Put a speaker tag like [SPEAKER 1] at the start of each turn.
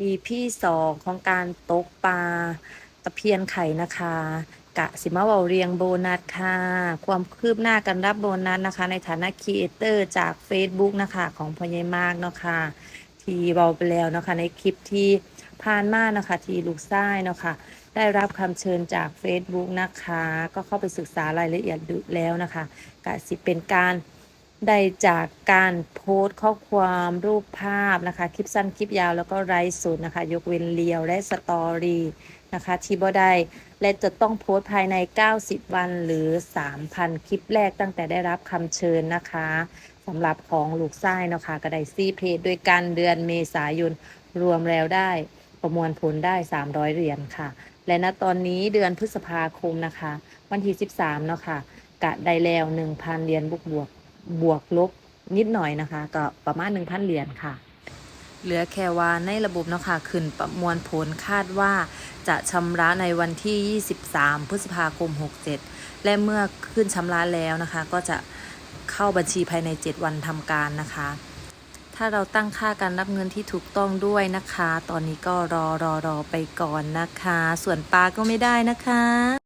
[SPEAKER 1] EP สองของการตกปลาตะเพียนไข่นะคะ กะสิมาเวาเรียงโบนัสค่ะ ความคืบหน้าการรับโบนัสนะคะ ในฐานะครีเอเตอร์จาก Facebook นะคะ ของพ่อใหญ่มากเนาะค่ะที่เบาไปแล้วนะคะ ในคลิปที่ผ่านมานะคะ ที่ลูกไส้เนาะค่ะได้รับคำเชิญจาก Facebook นะคะ ก็เข้าไปศึกษารายละเอียดดูแล้วนะคะกะสิเป็นการ ได้จากการโพสต์ข้อความรูปภาพนะคะ คลิปสั้นคลิปยาวแล้วก็ไลฟ์สดนะคะ ยกเว้นเรียวและสตอรี่นะคะ ที่บ่ได้และจะต้องโพสต์ภายใน 90 วันหรือ 3,000 คลิปแรกตั้งแต่ได้รับคำเชิญนะคะสำหรับของลูกไส้เนาะค่ะก็ไดซีเพจด้วยกันเดือนเมษายนรวมแล้วได้ประมวลผลได้ 300 เหรียญค่ะ และณตอนนี้เดือนพฤษภาคมนะคะ วันที่ 13 เนาะค่ะกะได้แล้ว 1,000 เหรียญบวกบวก บวกลบนิดหน่อยนะคะ ก็ประมาณ 1,000 เหรียญค่ะ เหลือแค่ว่าในระบบเนาะค่ะขึ้นประมวลผลคาดว่าจะชำระในวันที่ 23 พฤษภาคม 67 และเมื่อขึ้นชำระแล้วนะคะ ก็จะเข้าบัญชีภายใน 7 วันทำการนะคะ ถ้าเราตั้งค่าการรับเงินที่ถูกต้องด้วยนะคะ ตอนนี้ก็รอรอรอไปก่อนนะคะ ส่วนปลาก็ไม่ได้นะคะ